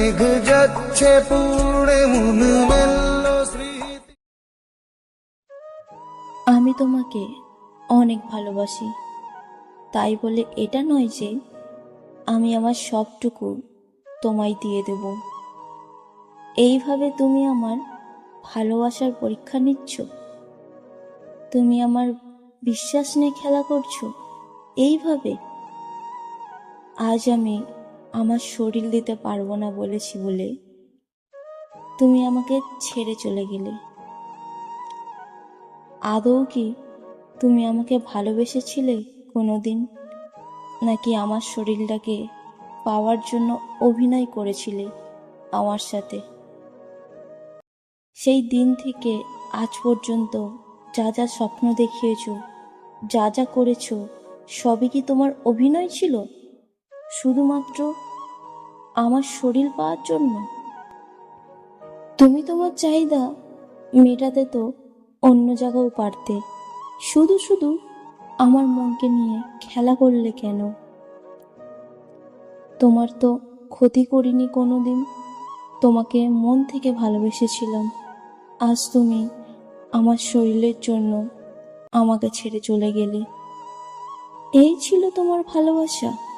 মেঘ যাচ্ছে মন আমি তোমাকে অনেক ভালোবাসি। তাই বলে এটা নয় যে আমি আমার সবটুকু তোমায় দিয়ে দেব। এইভাবে তুমি আমার ভালোবাসার পরীক্ষা নিচ্ছ? তুমি আমার বিশ্বাস নিয়ে খেলা করছ? এইভাবে আজ আমি আমার শরীর দিতে পারব না বলেছি বলে তুমি আমাকে ছেড়ে চলে গেলে। আদৌ কি তুমি আমাকে ভালোবেসেছিলে কোনোদিন? নাকি আমার শরীরটাকে পাওয়ার জন্য অভিনয় করেছিলে আমার সাথে? সেই দিন থেকে আজ পর্যন্ত যা যা স্বপ্ন দেখিয়েছ, যা যা করেছ, সবই কি তোমার অভিনয় ছিল? শুধুমাত্র আমার শরীর পাওয়ার জন্য? তুমি তোমার চাহিদা মেটাতে তো অন্য জায়গাও পারতে। শুধু শুধু আমার মনকে নিয়ে খেলা করলে কেন? তোমার তো ক্ষতি করিনি কোনো দিন তোমাকে মন থেকে ভালোবেসেছিলাম। আজ তুমি আমার শরীরের জন্য আমাকে ছেড়ে চলে গেলে। এই ছিল তোমার ভালোবাসা।